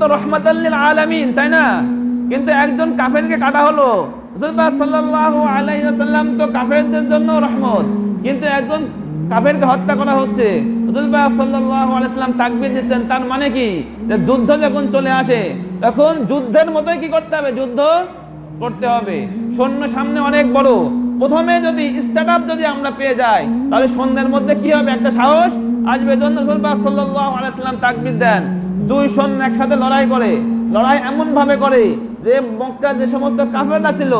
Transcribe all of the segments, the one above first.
তো তাই না? কিন্তু একজন কাফেরকে কাটা হলো। তো কাফেরদের জন্য রহমত, কিন্তু একজন কাফেরকে হত্যা করা হচ্ছে। দিচ্ছেন, তার মানে কি? যে যুদ্ধ যখন চলে আসে, তখন যুদ্ধের মতোই কি করতে হবে? যুদ্ধ করতে হবে। সৈন্য সামনে অনেক বড়। প্রথমে যদি স্টার্ট যদি আমরা পেয়ে যাই, তাহলে সন্ধ্যের মধ্যে কি হবে? একটা সাহস আসবে জন্য সাল্লাহ আলাইসাল্লাম তাকবির দেন। দুই সৈন্য একসাথে লড়াই করে, লড়াই এমন ভাবে করে যে মক্কা যে সমস্ত কাফেররা ছিল,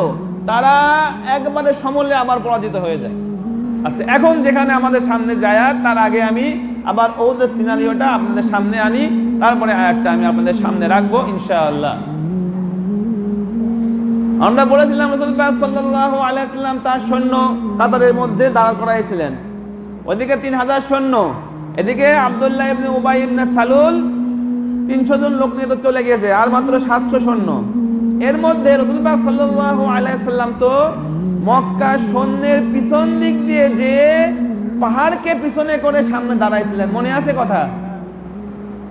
তারা একবারে সমলে আবার পরাজিত হয়ে যায়। আচ্ছা এখন যেখানে আমাদের সামনে যায়, তার আগে আমি আবার ওদের সিনারিওটা আপনাদের সামনে আনি, তারপরে আয়াতটা আমি আপনাদের সামনে রাখব, ইনশাআল্লাহ। আমরা বলেছিলাম রসুল্লাহ সাল্লাহ আলাইসাল্লাম তার সৈন্য কাতারের মধ্যে দাঁড় করাইছিলেন। ওদিকে তিন হাজার সৈন্য এদিকে আবদুল্লাহ ইবনে উবাই ইবনে সালুল তিনশো জন লোক নিয়ে তো চলে গেছে, আর মাত্র সাতশো সৈন্য। এর মধ্যে রসুল্লাহ সাল্লাহ আলাইসাল্লাম তো মক্কা সৈন্যের পিছন দিক দিয়ে যে পাহাড়কে পিছনে করে সামনে দাঁড়াইছিলেন। মনে আছে কথা?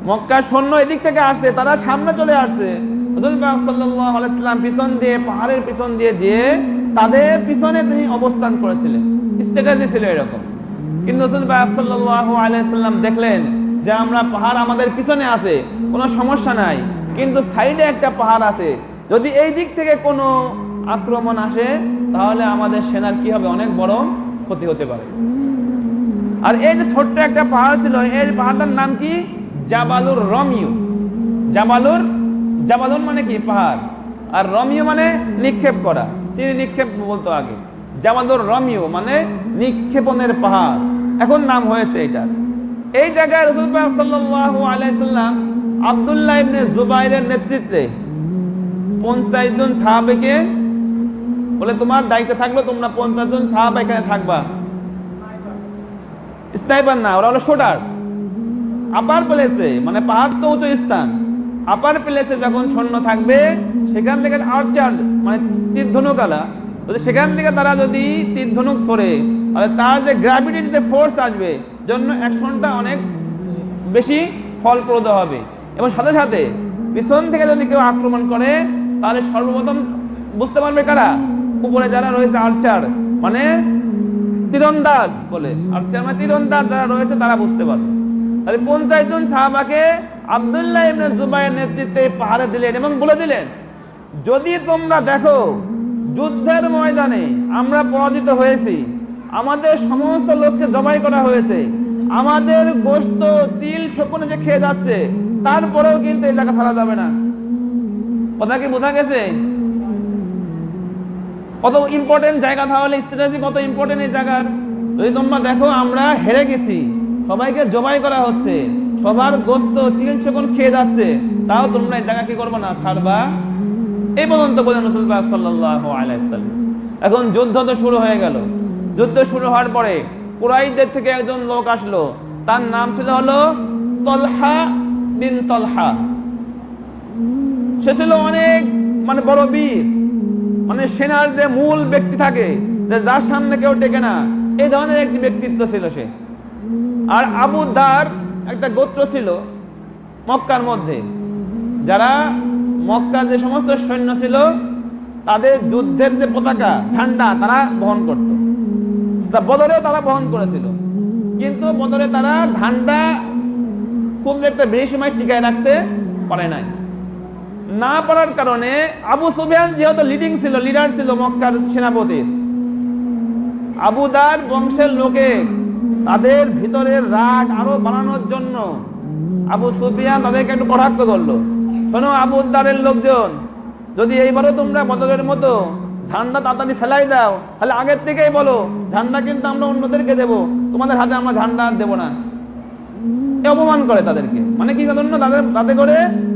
মক্কার সৈন্য এদিক থেকে আসছে, তারা সামনে চলে আসছে। রসুল্লাহ সাল্লাহ আলাইসাল্লাম পিছন দিয়ে, পাহাড়ের পিছন দিয়ে যে তাদের পিছনে তিনি অবস্থান করেছিলেন। স্ট্র্যাটেজি ছিল এরকম। কিন্তু সাল্লাহ আলাইসাল্লাম দেখলেন যে আমরা পাহাড় আমাদের পিছনে আছে, কোনো সমস্যা নাই। কিন্তু সাইডে একটা পাহাড় আছে। যদি এই দিক থেকে কোনো আক্রমণ আসে, তাহলে আমাদের সেনার কি হবে? অনেক বড় ক্ষতি হতে পারে। আর এই যে ছোট্ট একটা পাহাড় ছিল, এই পাহাড়টার নাম কি? জাবালুর রমিও জাবালুর জাবালুর মানে কি? পাহাড়। আর রমিও মানে নিক্ষেপ করা। তিনি নিক্ষেপ বলতো আগে। জাবালুর রমিও মানে নিক্ষেপণের পাহাড়। এখন নাম হয়েছে এটা। এই জায়গায় রসুল্লাহ সাল্লাল্লাহু আলাইহি সাল্লাম আব্দুল্লাহ ইবনে জুবাইরের নেতৃত্বে পঞ্চাশ জন সাহাবেকে বলে, তোমার দায়িত্ব থাকল তোমরা পঞ্চাশ জন সাহাব এখানে থাকবা। স্নাইপার না, ওরা হলো শোটার আপার প্লেসে মানে পাহাড় তো উঁচু স্থান, আপার প্লেসে যখন সৈন্য থাকবে, সেখান থেকে আর্চার মানে তীর ধনুকালা যদি সেখান থেকে তারা যদি তীর ধনুক সরে তাহলে তার যে গ্র্যাভিটির যে ফোর্স আসবে, জন্য অ্যাকশনটা অনেক বেশি ফলপ্রদ হবে। এবং সাথে সাথে পিছন থেকে যদি কেউ আক্রমণ করে, তাহলে সর্বপ্রথম বুঝতে পারবে কারা? উপরে যারা রয়েছে আর্চার মানে তীরন্দাজ বলে। আর্চার মানে তীরন্দাজ যারা রয়েছে, তারা বুঝতে পারবে। তাহলে পঞ্চাশ জন সাহাবাকে আবদুল্লাহ ইবনে জুবাইয়ের নেতৃত্বে পাহাড়ে দিলেন এবং বলে দিলেন, যদি তোমরা দেখো যুদ্ধের ময়দানে আমরা পরাজিত হয়েছি আমাদের সমস্ত লোককে জবাই করা হয়েছে। আমাদের গোস্ত চিল শকুনে যে খেয়ে যাচ্ছে তারপরেও কিন্তু এই জায়গা ছাড়া যাবে না। কথা কি বোঝা গেছে? কত ইম্পর্টেন্ট জায়গা তাহলে স্ট্র্যাটেজি কত ইম্পর্টেন্ট এই জায়গার? যদি তোমরা দেখো, আমরা হেরে গেছি। সবাইকে জবাই করা হচ্ছে। সবার গোস্ত চিল শকুন খেয়ে যাচ্ছে। তাও তোমরা এই জায়গা কি করব না, ছাড়বা? এই পর্যন্ত বলেন রসুল্লাহ সাল্লাহ আলাইসাল্লাম এখন যুদ্ধ তো শুরু হয়ে গেল। যুদ্ধ শুরু হওয়ার পরে কুরাইদের থেকে একজন লোক আসলো। তার নাম ছিল হলো তলহা বিন তলহা। সে ছিল অনেক মানে বড় বীর মানে সেনার যে মূল ব্যক্তি থাকে যার সামনে কেউ টেকে না, এই ধরনের একটি ব্যক্তিত্ব ছিল সে। আর আবু দার একটা গোত্র ছিল মক্কার মধ্যে, যারা মক্কা যে সমস্ত সৈন্য ছিল, তাদের যুদ্ধের যে পতাকা, ঝান্ডা তারা বহন করত। বদরেও তারা বহন করেছিল। কিন্তু বদরে তারা ঝান্ডা খুব একটা বেশি সময় টিকায় রাখতে পারে নাই। না পারার কারণে আবু সুফিয়ান যেহেতু লিডিং ছিল লিডার ছিল মক্কার সেনাপতির আবুদার বংশের লোকে তাদের ভিতরের রাগ আরও বাড়ানোর জন্য আবু সুফিয়ান তাদেরকে একটু কটাক্ষ করল। শোনো আবুদারের লোকজন, যদি এইবারও তোমরা বদলের মতো ঝান্ডা তাড়াতাড়ি ফেলাই দাও। তাহলে আগের থেকেই বলো, ঝান্ডা কিন্তু আমরা অন্যদেরকে দেব। তোমাদের হাতে আমরা ঝান্ডা দেব না। অপমান করে তাদেরকে। মানে কি জন্য তাদের, তাতে করে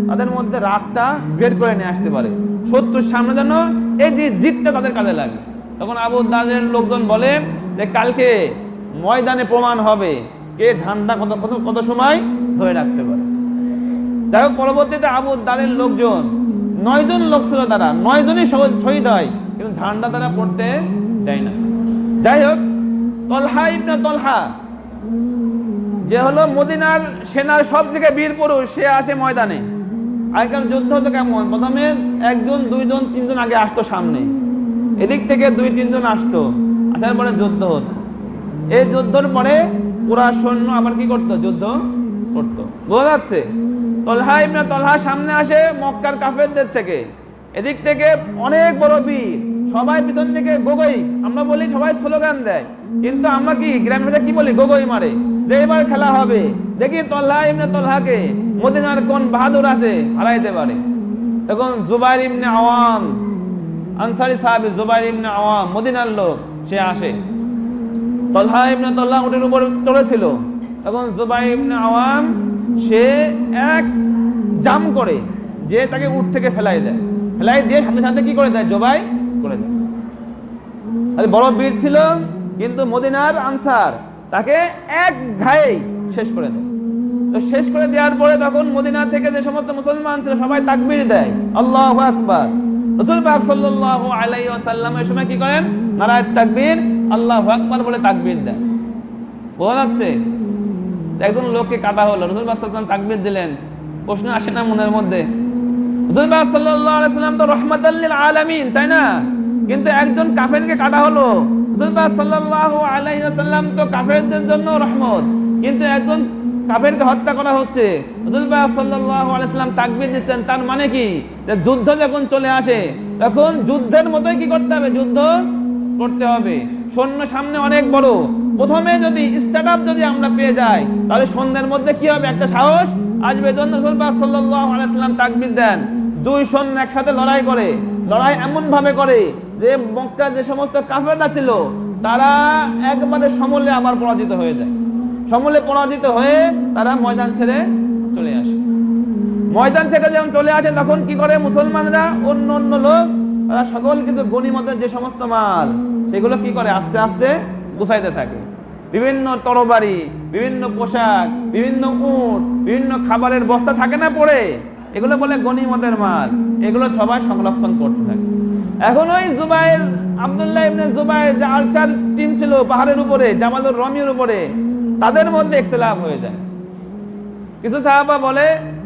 তাদের মধ্যে রাগটা বের করে নিয়ে আসতে পারে। শত্রুর সামনে যেন এই যে জিতটা তাদের কাজে লাগে। তখন আবু দাদের লোকজন বলে যে, কালকে ময়দানে প্রমাণ হবে কে ঝান্ডা কত কত কত সময় ধরে রাখতে পারে। যাই হোক, পরবর্তীতে আবু দারের লোকজন, নয়জন লোক ছিল তারা। নয়জনই শহীদ হয়। কিন্তু ঝান্ডা তারা পড়তে দেয় না। যাই হোক, তলহা ইবনে তলহা, যে হলো মদিনার সেনার সব থেকে বীর পুরুষ, সে আসে ময়দানে। আগেকার যুদ্ধ হতো কেমন? প্রথমে একজন, দুইজন, তিনজন আগে আসতো সামনে। এদিক থেকে দুই, তিনজন আসতো। আসার পরে যুদ্ধ হতো। এই যুদ্ধর পরে পুরা সৈন্য আবার কি করতো? যুদ্ধ করতো। বোঝা যাচ্ছে? তলহা ইবনে তলহা সামনে আসে মক্কার কাফেরদের থেকে। এদিক থেকে অনেক বড় বীর। সবাই পিছন থেকে গোগই আমরা বলি সবাই স্লোগান দেয়। কিন্তু আমরা কি গ্রামের ভাষায় কি বলি? গোগই মারে। যে এবার খেলা হবে, দেখি তলহা ইবনে তলহাকে মদিনার কোন বাহাদুর আছে, হারাইতে পারে। তখন জুবাইর ইমনে আওয়াম, আনসারি সাহাবী জুবাইর ইবনে আওয়াম, মদিনার লোক, সে আসে। তলহা ইমনে তলহা উটের উপর চড়েছিল। তখন জুবাই ইমনে আওয়াম, সে এক জাম করে, যে তাকে উঠ থেকে ফেলাই দেয়। ফেলাই দিয়ে সাথে সাথে কি করে দেয়? জবাই করে বড় বীর ছিল, কিন্তু মদিনার আনসার তাকে এক শেষ করে দেয়। তো শেষ করে দেওয়ার পরে তখন মদিনা থেকে যে সমস্ত মুসলমান ছিল, সবাই তাকবীর দেয়। আল্লাহু রাসূল পাক এই সময় কি করেন? নারায়ে তাকবীর, আল্লাহু আকবার বলে তাকবীর দেয় বোঝা যাচ্ছে? একজন লোককে কাটা হলো। রসুল পাক আলাইহি তাকবীর দিলেন। প্রশ্ন আসে না মনের মধ্যে? তাই না? কিন্তু একজন কাফেরকে কাটা হলো। জন্য রহমত, কিন্তু একজন কাফেরকে হত্যা করা তার মানে কি? যে যুদ্ধ যখন চলে আসে, তখন যুদ্ধের মতোই কি করতে হবে? যুদ্ধ করতে হবে। সৈন্য সামনে অনেক বড়। প্রথমে যদি স্টার্ট যদি আমরা পেয়ে যাই, তাহলে সন্ধ্যের মধ্যে কি হবে? একটা সাহস আসবে। জন্য আলাইহি সাল্লাম তাকবীর দেন। দুই সৈন্য একসাথে লড়াই করে, লড়াই এমন ভাবে করে যে মক্কা যে সমস্ত কাফেররা ছিল, তারা একবারে সমলে আবার পরাজিত হয়ে যায়। সমলে পরাজিত হয়ে তারা ময়দান ছেড়ে চলে আসে। ময়দান ছেড়ে যখন চলে আসে, তখন কি করে মুসলমানরা? অন্য অন্য লোক, তারা সকল কিছু গণিমতের যে সমস্ত মাল, সেগুলো কি করে? আস্তে আস্তে গুছাইতে থাকে। বিভিন্ন তরবারি, বিভিন্ন পোশাক, বিভিন্ন উট, বিভিন্ন খাবারের বস্তা থাকে না পড়ে? এগুলো বলে গণিমতের মাল। এগুলো সবাই সংরক্ষণ করতে থাকে। এখন ওই জুবাইর, আব্দুল্লাহ ইবনে জুবাইর যে আর্চার টিম ছিল পাহাড়ের উপরে, জামালুর রমির উপরে, তাদের মধ্যে ইখতলাফ হয়ে যায়। কিছু সাহাবা বলে